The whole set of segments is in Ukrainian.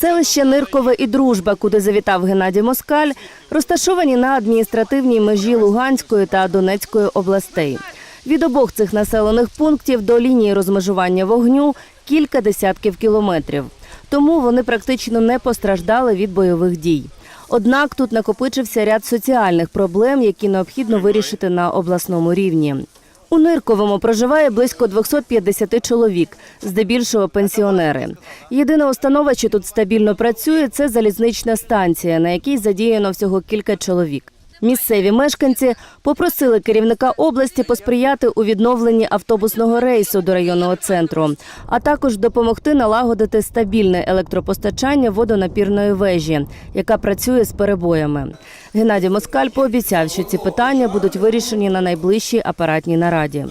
Селище Ниркове і Дружба, куди завітав Геннадій Москаль, розташовані на адміністративній межі Луганської та Донецької областей. Від обох цих населених пунктів до лінії розмежування вогню кілька десятків кілометрів. Тому вони практично не постраждали від бойових дій. Однак тут накопичився ряд соціальних проблем, які необхідно вирішити на обласному рівні. У Нирковому проживає близько 250 чоловік, здебільшого пенсіонери. Єдина установа, що тут стабільно працює, це залізнична станція, на якій задіяно всього кілька чоловік. Місцеві мешканці попросили керівника області посприяти у відновленні автобусного рейсу до районного центру, а також допомогти налагодити стабільне електропостачання водонапірної вежі, яка працює з перебоями. Геннадій Москаль пообіцяв, що ці питання будуть вирішені на найближчій апаратній нараді.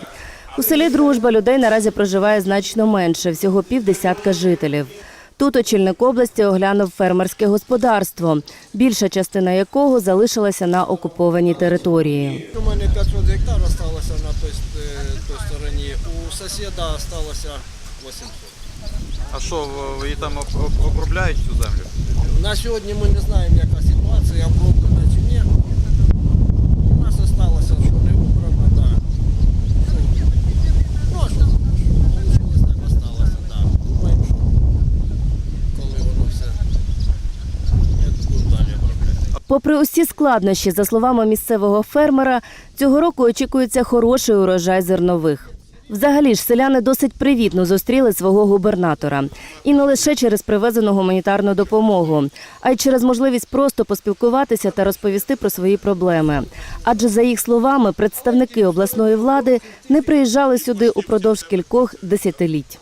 У селі Дружба людей наразі проживає значно менше, всього півдесятка жителів. Тут очільник області оглянув фермерське господарство, більша частина якого залишилася на окупованій території. У мене 500 гектар залишилося на той, е, той стороні. У сусіда залишилося 800. А що, ви там об- об- обробляють цю землю? На сьогодні ми не знаємо, яка ситуація, Попри усі складнощі, за словами місцевого фермера, цього року очікується хороший урожай зернових. Взагалі ж селяни досить привітно зустріли свого губернатора, і не лише через привезену гуманітарну допомогу, а й через можливість просто поспілкуватися та розповісти про свої проблеми. Адже за їх словами, представники обласної влади не приїжджали сюди упродовж кількох десятиліть.